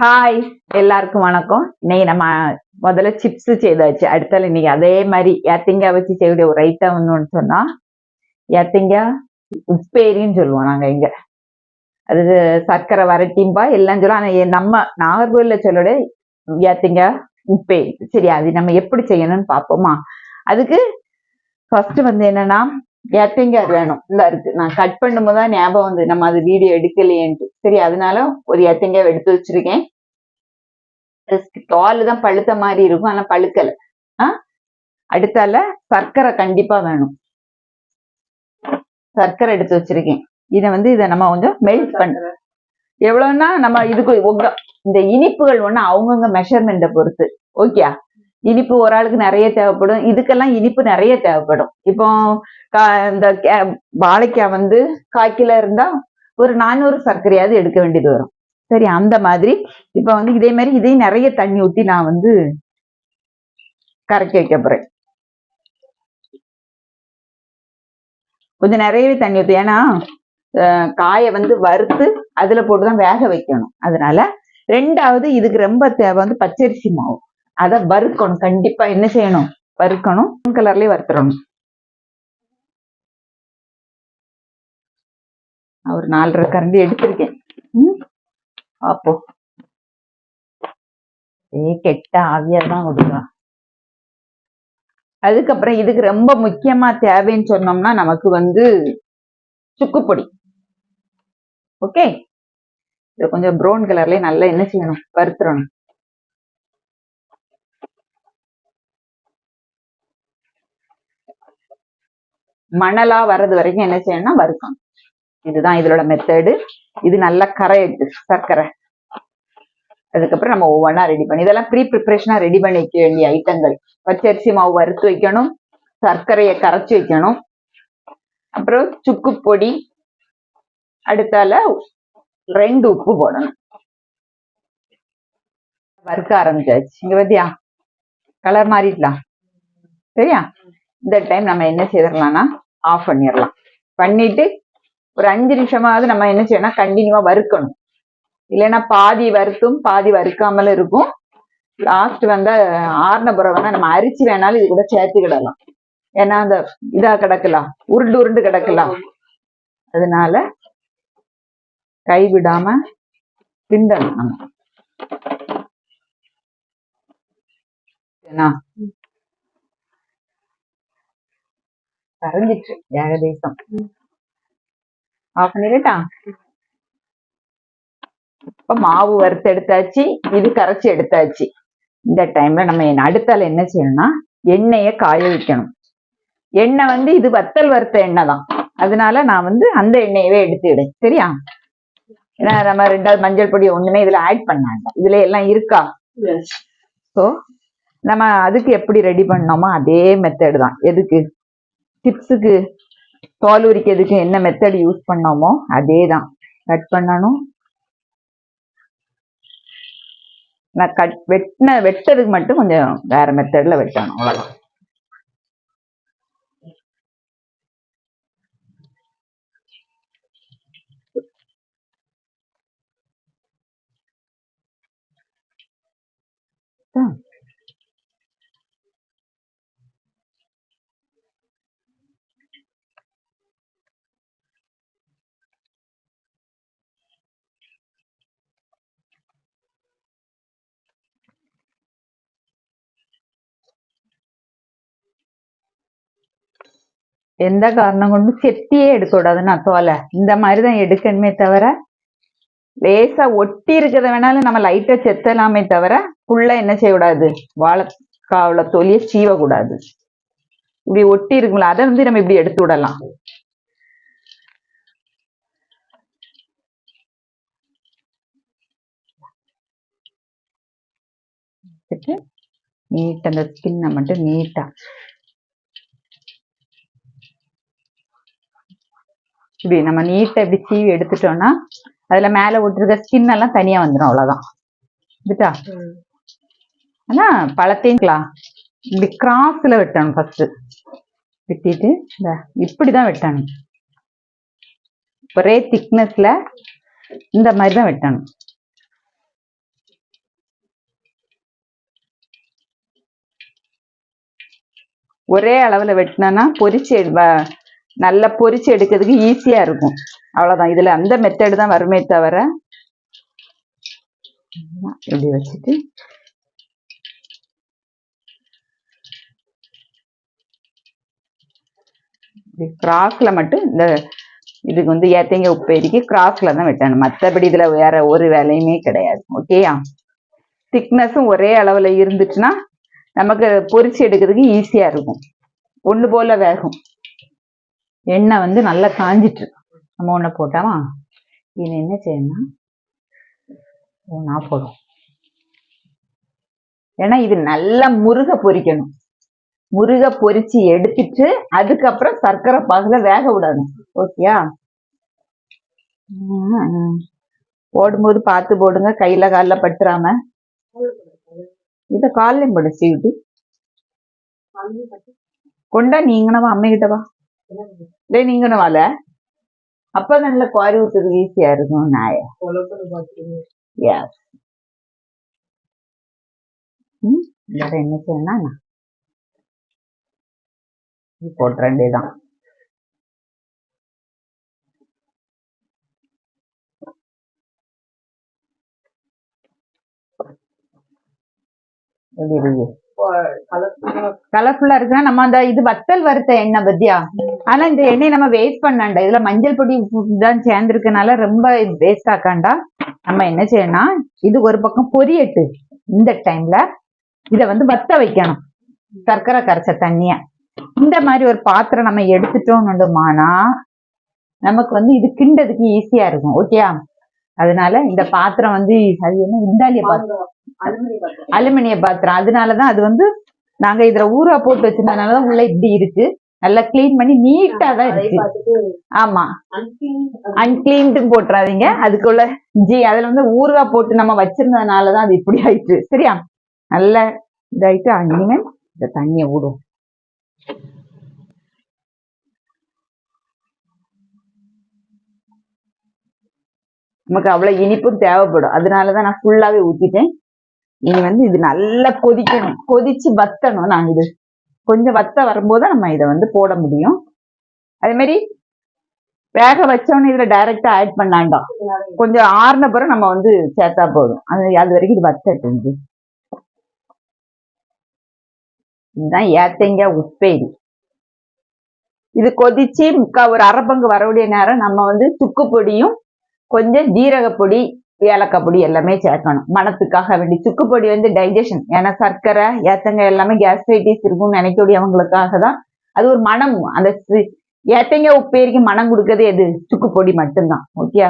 Hi எல்லாருக்கும் வணக்கம். இன்னைக்கு நம்ம முதல்ல சிப்ஸ் செய்தாச்சு. அடுத்தால இன்னைக்கு அதே மாதிரி ஏத்தங்காய் வச்சு செய்யக்கூடிய ஒரு ஐட்டம் ஒன்று சொன்னா ஏத்தங்காய் உப்பேரின்னு சொல்லுவோம் நாங்க இங்க. அது சர்க்கரை வரட்டிம்பா எல்லாம் சொல்லுவோம். ஆனா நம்ம நாகர்கோவில்ல சொல்லோட ஏத்தங்காய் உப்பேரி. சரி அது நம்ம எப்படி செய்யணும்னு பார்ப்போமா. அதுக்கு ஃபர்ஸ்ட் வந்து என்னன்னா ஏத்தங்காய் வேணும். இந்த இருக்கு. நான் கட் பண்ணும்போது தான் ஞாபகம் வந்து நம்ம அது வீடியோ எடுக்கலையேன்ட்டு. சரி அதனால ஒரு ஏத்தங்காய் எடுத்து வச்சிருக்கேன். தோல் தான் பழுத்த மாதிரி இருக்கும். ஆனா பழுக்கல. ஆ? அடுத்தால சர்க்கரை கண்டிப்பா வேணும். சர்க்கரை எடுத்து வச்சிருக்கேன். இதை வந்து இதை நம்ம கொஞ்சம் மெல்ட் பண்ண எவ்வளவுன்னா நம்ம இதுக்கு இந்த இனிப்புகள் ஒண்ணு அவங்கவுங்க மெஷர்மெண்ட்டை பொறுத்து. ஓகே இனிப்பு ஒரு ஆளுக்கு நிறைய தேவைப்படும். இதுக்கெல்லாம் இனிப்பு நிறைய தேவைப்படும். இப்போ கா- இந்த கே- வாழைக்காய் வந்து காய்க்கில இருந்தா ஒரு நானூறு சர்க்கரையாவது எடுக்க வேண்டியது வரும். சரி அந்த மாதிரி. இப்ப வந்து இதே மாதிரி இதையும் நிறைய தண்ணி ஊற்றி நான் வந்து கரைக்க வைக்க போறேன். கொஞ்சம் நிறையவே தண்ணி ஊற்றி ஏன்னா காயை வந்து வறுத்து அதுல போட்டுதான் வேக வைக்கணும். அதனால ரெண்டாவது இதுக்கு ரொம்ப தேவை வந்து பச்சரிசி மாவு. அதை வறுக்கணும். கண்டிப்பா என்ன செய்யணும்? வறுக்கணும். கலர்லயே வறுத்துறணும். ஒரு நாலரை கரண்டி எடுத்திருக்கேன். அப்போ ஏ கெட்ட ஆவியா தான் விடுவா அதுக்கப்புறம் இதுக்கு ரொம்ப முக்கியமா தேவைன்னு சொன்னோம்னா நமக்கு வந்து சுக்குப்பொடி. ஓகே? இது கொஞ்சம் ப்ரௌன் கலர்லயே நல்லா என்ன செய்யணும்? வறுத்துறணும். மணலா வர்றது வரைக்கும் என்ன செய்யணும்னா வறுக்கணும். இதுதான் இதோட மெத்தடு இது நல்லா கரையிட்டு சர்க்கரை. அதுக்கப்புறம் நம்ம ஒவ்வொன்றா ரெடி பண்ணி இதெல்லாம் ப்ரீ ப்ரிப்பரேஷனா ரெடி பண்ணி வைக்க வேண்டிய ஐட்டங்கள் பச்சரிசி மாவு வறுத்து வைக்கணும் சர்க்கரையை கரைச்சி வைக்கணும். அப்புறம் சுக்கு பொடி அடுத்தால ரெண்டு உப்பு போடணும். வறுக்க ஆரம்பிச்சாச்சு. இங்க பத்தியா? கலர் மாறிடலாம் சரியா? இந்த டைம் நம்ம என்ன செய்திடலாம்னா ஆஃப் பண்ணிடலாம் பண்ணிட்டு ஒரு அஞ்சு நிமிஷமாவது நம்ம என்ன செய்யணும்? கண்டினியூவா வறுக்கணும். இல்லைன்னா பாதி வறுத்தும் பாதி வறுக்காமல் இருக்கும். லாஸ்ட் வந்து ஆறுன புறம் வேணா நம்ம அரிச்சு வேணாலும் இது கூட சேர்த்துக்கிடலாம் ஏன்னா அந்த இதா கிடக்கலாம். உருண்டு உருண்டு கிடக்கலாம். அதனால கைவிடாம விடாம நம்ம என்ன கரைஞ்சிட்டு ஏகதேசம் ஆஃப் பண்ணிடட்டா இப்ப மாவு வறுத்து எடுத்தாச்சு இது கரைச்சி எடுத்தாச்சு. இந்த டைம்ல நம்ம அடுத்தால என்ன செய்யணும்னா எண்ணெயை காய வைக்கணும். எண்ணெய் வந்து இது வத்தல் வறுத்த எண்ணெய் தான். அதனால நான் வந்து அந்த எண்ணெயவே எடுத்துடு சரியா? ஏன்னா நம்ம ரெண்டாவது மஞ்சள் பொடி ஒண்ணுமே இதுல ஆட் பண்ணாங்க. இதுல எல்லாம் இருக்கா? ஸோ நம்ம அதுக்கு எப்படி ரெடி பண்ணோமோ அதே மெத்தட் தான். எதுக்கு? சிப்ஸுக்கு தோல் உரிக்கிறதுக்கு என்ன மெத்தட் யூஸ் பண்ணோமோ அதே தான் கட் பண்ணணும். நான் கட் வெட்டின வெட்டதுக்கு மட்டும் கொஞ்சம் வேற மெத்தட்ல வெட்டணும். அவ்வளோதான் ஆ. எந்த காரணம் கொண்டு செத்தியே எடுக்கக்கூடாதுன்னு கூடாது தோலை இந்த மாதிரி தான் எடுக்கணுமே தவிர லேசாக ஒட்டி இருக்கிறத வேணாலும் நம்ம லைட்டாக செத்தலாமே தவிர ஃபுல்லாக என்ன செய்யக்கூடாது? வாழைக்காவுல தொலியை சீவக்கூடாது. இப்படி ஒட்டி இருக்குங்களா அதை வந்து நம்ம இப்படி எடுத்து விடலாம். நீட் அந்த ஸ்கின்னை மட்டும் நீட்டா இப்படி நம்ம நீட்டை இப்படி சீவி எடுத்துட்டோம்னா அதுல மேல விட்டுருக்க ஸ்கின் எல்லாம் தனியா வந்துடும் அவ்வளவுதான். இதுட்டா ஆனா பழத்தையுங்களா இப்படி கிராஸ்ல வெட்டணும் ஃபர்ஸ்ட் வெட்டிட்டு இந்த இப்படிதான் வெட்டணும். ஒரே திக்னஸ்ல இந்த மாதிரிதான் வெட்டணும். ஒரே அளவுல வெட்டினா பொரிச்சு நல்லா பொரிச்சு எடுக்கிறதுக்கு ஈஸியாக இருக்கும். அவ்வளோதான் இதில் அந்த மெத்தடு தான் வருமே தவிர இப்படி வச்சுட்டு. கிராஸில் மட்டும் இந்த இதுக்கு வந்து ஏத்தங்க எரிக்கி கிராஸில் தான் வெட்டணும். மற்றபடி இதில் வேற ஒரு வேலையுமே கிடையாது. ஓகேயா திக்னஸும் ஒரே அளவில் இருந்துச்சுன்னா நமக்கு பொரிச்சு எடுக்கிறதுக்கு ஈஸியாக இருக்கும். ஒன்று போல் வேகும். எண்ணெய் வந்து நல்லா காஞ்சிட்டு நம்ம ஒன்று போட்டாமா இது என்ன செய்யணும் ஒன்றா போடும் ஏன்னா இது நல்லா முருக பொரிக்கணும். முருக பொரிச்சு எடுத்துட்டு அதுக்கப்புறம் சர்க்கரை பாகுல வேக விடணும். ஓகேயா? போடும்போது பார்த்து போடுங்க. கையில காலில் பட்டுறாம இதை காலையும் போடு சீவிட்டு. கொண்டா நீங்கனவா அம்மைகிட்டவா? வா இல்லை நீங்கணும் வால? அப்ப நல்ல குவாரி ஊத்துறதுக்கு ஈஸியா இருக்கும் நாய. எஸ் ம் வேற என்ன செய்யணும்னா போட்டுறேன் இது போட்டுற வேண்டியதுதான் எப்படி இருக்கு கலர்ஃபுல்லா இருக்குன்னா நம்ம அந்த இது வத்தல் வறுத்த எண்ணெய் பத்தியா? ஆனா இந்த எண்ணெய் நம்ம வேஸ்ட் பண்ணாண்டா. இதுல மஞ்சள் பொடி தான் சேர்ந்துருக்கனால ரொம்ப வேஸ்ட் ஆக்காண்டா? நம்ம என்ன செய்யணும் இது ஒரு பக்கம் பொரியட்டு. இந்த டைம்ல இத வந்து வத்த வைக்கணும். சர்க்கரை கரைச்ச தண்ணிய. இந்த மாதிரி ஒரு பாத்திரம் நம்ம எடுத்துட்டோம்னுமானா நமக்கு வந்து இது கிண்டதுக்கு ஈஸியா இருக்கும். ஓகேயா அதனால இந்த பாத்திரம் வந்து அது என்ன? இந்தாலிய பாத்திரம். அலுமினிய பாத்திரம். அதனாலதான் அது வந்து நாங்க இதுல ஊறா போட்டு வச்சிருந்ததுனாலதான் உள்ள இப்படி இருக்கு. நல்லா க்ளீன் பண்ணி நீட்டா தான் இருக்கு. ஆமா. அன்கிளீன்டு போட்டுறாதீங்க. அதுக்குள்ள ஜி அதுல வந்து ஊறுகாய் போட்டு நம்ம வச்சிருந்ததுனாலதான் அது இப்படி ஆயிட்டு. சரியா? நல்ல இதாயிட்டு இனிமேல் இந்த தண்ணியை விடும் நமக்கு அவ்வளவு இனிப்பும் தேவைப்படும். அதனாலதான் நான் ஃபுல்லாவே ஊத்திட்டேன். இனி வந்து இது நல்லா கொதிக்கணும். கொதிச்சு வத்தணும் நான் இது. கொஞ்சம் வத்த வரும்போது நம்ம இதை வந்து போட முடியும். அதே மாதிரி வேக வச்சோன்னு இதுல டைரக்டா ஆட் பண்ணாண்டாம் கொஞ்சம் ஆறுன பிறகு நம்ம வந்து சேர்த்தா போதும். அது அது வரைக்கும் இது வத்தட்டு இதுதான் ஏத்தங்க உப்பேரி. இது கொதிச்சு முக்கா ஒரு அரை பங்கு வரக்கூடிய நேரம் நம்ம வந்து துக்கு பொடியும் கொஞ்சம் ஜீரகப்பொடி ஏலக்காய் பொடி எல்லாமே சேர்க்கணும். மனத்துக்காக வேண்டி சுக்கு பொடி வந்து டைஜஷன் ஏன்னா சர்க்கரை ஏத்தங்க எல்லாமே கேஸ்ட்ரைட்டிஸ் இருக்கும்னு நினைக்கக்கூடியவங்களுக்காக தான் அது ஒரு மனம் அந்த ஏத்தங்க ஏத்தங்காய் உப்பேரிக்கு மனம் கொடுக்கறது எது? சுக்கு பொடி மட்டும்தான் ஓகே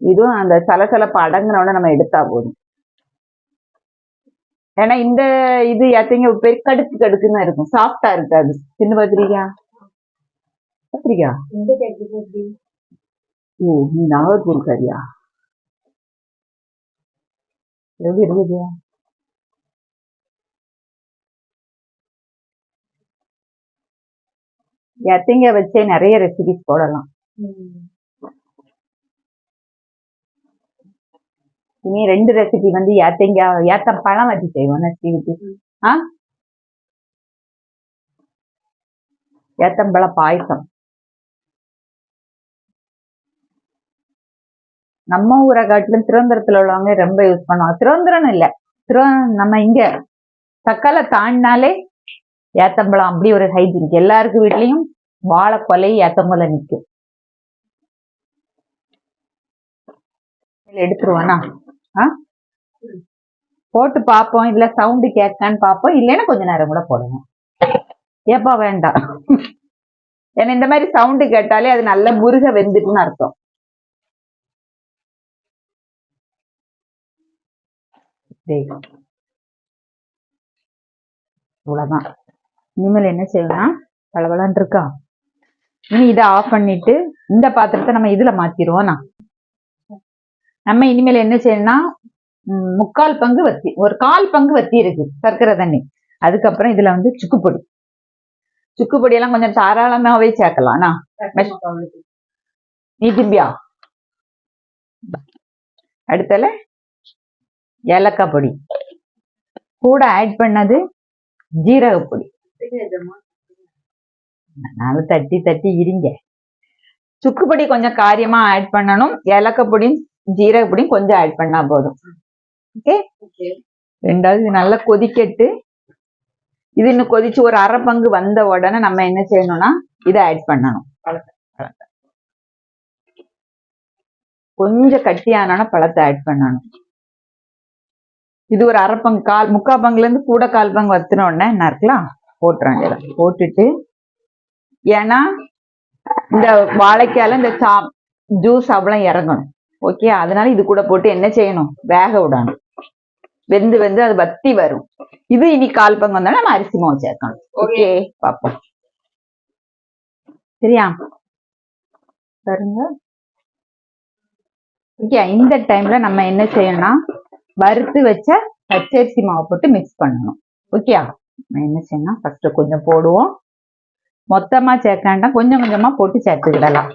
இதுவும் அந்த சலசலப்பு அடங்கினோட நம்ம எடுத்தா போதும். ஏன்னா இந்த இது ஏத்தங்க உப்பேரி கடுக்கு கடுக்குன்னு இருக்கும். சாஃப்டா இருக்காது. சின்ன பத்திரிக்கா பத்திரிக்கா ஓ நீ நாகர்கூர் கறியா எப்படி இருக்குது எத்தைங்க வச்சே நிறைய ரெசிபிஸ் போடலாம். இனி ரெண்டு ரெசிபி வந்து ஏத்தங்க ஏத்த பழம் வச்சு செய்வோம் நெக்ஸ்ட் ஆ? ஏத்தம்பழ பாயசம். நம்ம ஊரை காட்டிலும் திருவனந்தபுரத்துல உள்ளவங்க ரொம்ப யூஸ் பண்ணுவாங்க. திருவந்திரம் இல்லை. திரு நம்ம இங்க தக்கால தாண்டினாலே ஏத்தம்பழம் அப்படி ஒரு ஹைஜீனிக் எல்லாருக்கு வீட்லயும் வாழை கொலை ஏத்தம்பழம் நிற்கும் எடுத்துருவானா? ஆ? போட்டு பார்ப்போம். இதுல சவுண்டு கேட்கான்னு பார்ப்போம். இல்லைன்னா கொஞ்ச நேரம் கூட போடுவோம். ஏப்பா வேண்டாம். ஏன்னா இந்த மாதிரி சவுண்டு கேட்டாலே அது நல்ல முருக வெந்துட்டுன்னு அர்த்தம். டேய். இவ்வளவுதான் இனிமேல் என்ன செய்யலாம் பளபளன்னு இருக்கா? இனி இதை ஆஃப் பண்ணிட்டு இந்த பாத்திரத்தை நம்ம இதுல நான் நம்ம இனிமேல் என்ன செய்யணும்னா முக்கால் பங்கு வத்தி ஒரு கால் பங்கு வத்தி இருக்கு சர்க்கரை தண்ணி. அதுக்கப்புறம் இதுல வந்து சுக்குப்பொடி. சுக்குப்பொடி எல்லாம் கொஞ்சம் தாராளமாவே சேர்க்கலாம் அண்ணா. நீ திம்பியா அடுத்தல? ஏலக்காய் பொடி. கூட ஆட் பண்ணது ஜீரகப்பொடி நாலு தட்டி தட்டி இருங்க. சுக்குப்பொடி கொஞ்சம் காரியமா ஆட் பண்ணணும். ஏலக்காய் ஜீரகப்பொடியும் கொஞ்சம் ஆட் பண்ணா போதும். ஓகே ரெண்டாவது நல்லா கொதிக்கட்டு. இது இன்னும் கொதிச்சு ஒரு அரை பங்கு வந்த உடனே நம்ம என்ன செய்யணும்னா இதை ஆட் பண்ணணும். கொஞ்சம் கட்டியானா பழத்தை ஆட் பண்ணணும். இது ஒரு அரை பங்கு கால் முக்கா பங்குல இருந்து கூட கால் பங்கு வத்துன உடனே என்ன இருக்கலாம் போட்டுறேன் இதை போட்டுட்டு ஏன்னா இந்த வாழைக்கால இந்த சா ஜூஸ் அவ்வளோ இறங்கணும். ஓகே அதனால இது கூட போட்டு என்ன செய்யணும்? வேக விடணும். வெந்து வெந்து அது வத்தி வரும். இது இனி கால் பங்கு வந்தோம்னா நம்ம அரிசி மாவு சேர்க்கணும். ஓகே பாப்போம் சரியா? பாருங்க. ஓகே இந்த டைம்ல நம்ம என்ன செய்யணும்னா வறுத்து வச்ச பச்சரிசி மாவு போட்டு மிக்ஸ் பண்ணணும். ஓகே நம்ம என்ன செய்யணும் ஃபர்ஸ்ட் கொஞ்சம் போடுவோம். மொத்தமா சேர்க்காண்டா கொஞ்சம் கொஞ்சமா போட்டு சேர்த்துக்கிடலாம்.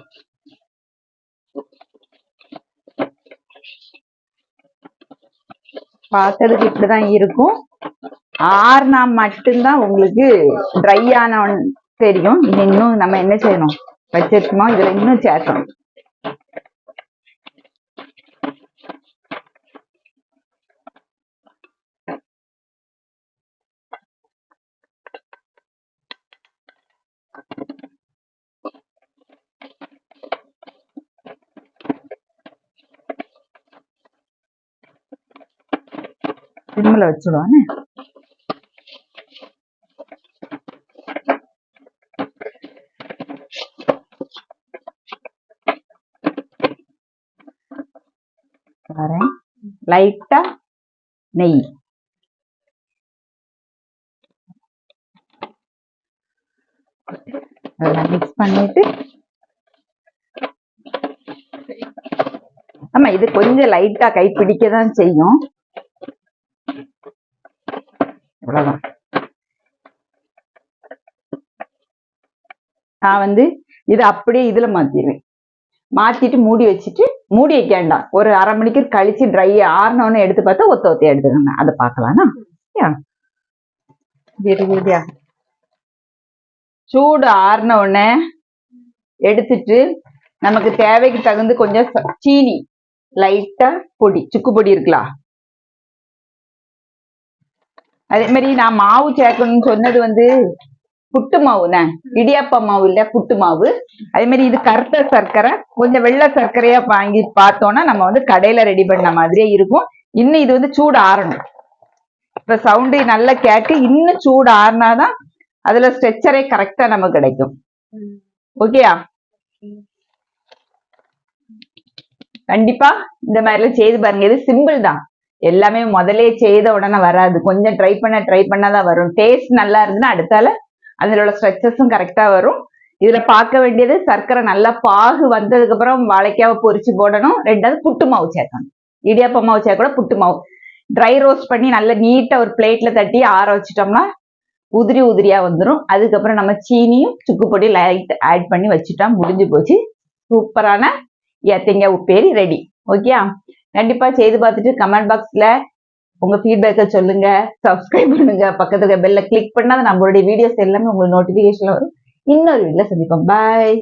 பார்க்கறதுக்கு இப்படிதான் இருக்கும். ஆறுனா மட்டும்தான் உங்களுக்கு ட்ரை ஆன தெரியும். இது இன்னும் நம்ம என்ன செய்யணும்? வச்சிருக்கோமோ இதுல இன்னும் சேர்க்கணும். சிம்மில் வச்சுடுவானே வரேன் லைட்டா நெய். அதெல்லாம் மிக்ஸ் பண்ணிட்டு. ஆமா இது கொஞ்சம் லைட்டா கை பிடிக்க தான் செய்யும். நான் வந்து இதை அப்படியே இதுல மாத்திடுவேன். மாத்திட்டு மூடி வச்சுட்டு மூடி வைக்க வேண்டாம். ஒரு அரை மணிக்கு கழிச்சு ட்ரை ஆறினோன்னு எடுத்து பார்த்தா ஒத்த ஒத்தையா எடுத்துக்கோங்க அதை பார்க்கலாம்னா? சூடு ஆறின உடனே எடுத்துட்டு நமக்கு தேவைக்கு தகுந்து கொஞ்சம் ச- சீனி லைட்டா பொடி சுக்கு பொடி இருக்கலாம் அதே மாதிரி நான் மாவு சேர்க்கணும்னு சொன்னது வந்து புட்டு மாவுண்ணே இடியாப்ப மாவு இல்ல புட்டு மாவு. அதே மாதிரி இது கருத்த சர்க்கரை. கொஞ்சம் வெள்ளை சர்க்கரையா வாங்கி பார்த்தோம்னா நம்ம வந்து கடையில ரெடி பண்ண மாதிரியே இருக்கும். இன்னும் இது வந்து சூடு ஆறணும். இப்ப சவுண்டு நல்லா கேட்டு இன்னும் சூடு ஆறினாதான் அதுல ஸ்ட்ரெச்சரே கரெக்டா நமக்கு கிடைக்கும். ஓகேயா? கண்டிப்பா இந்த மாதிரிலாம் செய்து பாருங்க. இது சிம்பிள் தான். எல்லாமே முதலே செய்த உடனே வராது. கொஞ்சம் ட்ரை பண்ண ட்ரை பண்ணாதான் வரும். டேஸ்ட் நல்லா இருந்துன்னா அடுத்தால அதில் உள்ள ஸ்ட்ரெச்சஸும் கரெக்டா வரும். இதுல பார்க்க வேண்டியது சர்க்கரை நல்லா பாகு வந்ததுக்கு அப்புறம் வாழைக்காவை பொரிச்சு போடணும். ரெண்டாவது புட்டு மாவு சேர்க்கணும். இடியாப்ப மாவு சேர்க்க கூட புட்டு மாவு. ட்ரை ரோஸ்ட் பண்ணி நல்லா நீட்டா ஒரு பிளேட்ல தட்டி ஆற வச்சிட்டோம்னா உதிரி உதிரியா வந்துடும் அதுக்கப்புறம் நம்ம சீனியும் சுக்கு பொடி லைட் ஆட் பண்ணி வச்சுட்டா முடிஞ்சு போச்சு. சூப்பரான ஏத்தங்க உப்பேரி ரெடி ஓகே கண்டிப்பா செய்து பார்த்துட்டு கமெண்ட் பாக்ஸ்ல உங்க ஃபீட்பேக்கை சொல்லுங்க. சப்ஸ்கிரைப் பண்ணுங்க. பக்கத்துல பெல்ல கிளிக் பண்ணா நம்மளுடைய வீடியோஸ் எல்லாமே உங்களுக்கு நோட்டிபிகேஷன்ல வரும். இன்னொரு வீடியோல சந்திப்போம். பாய்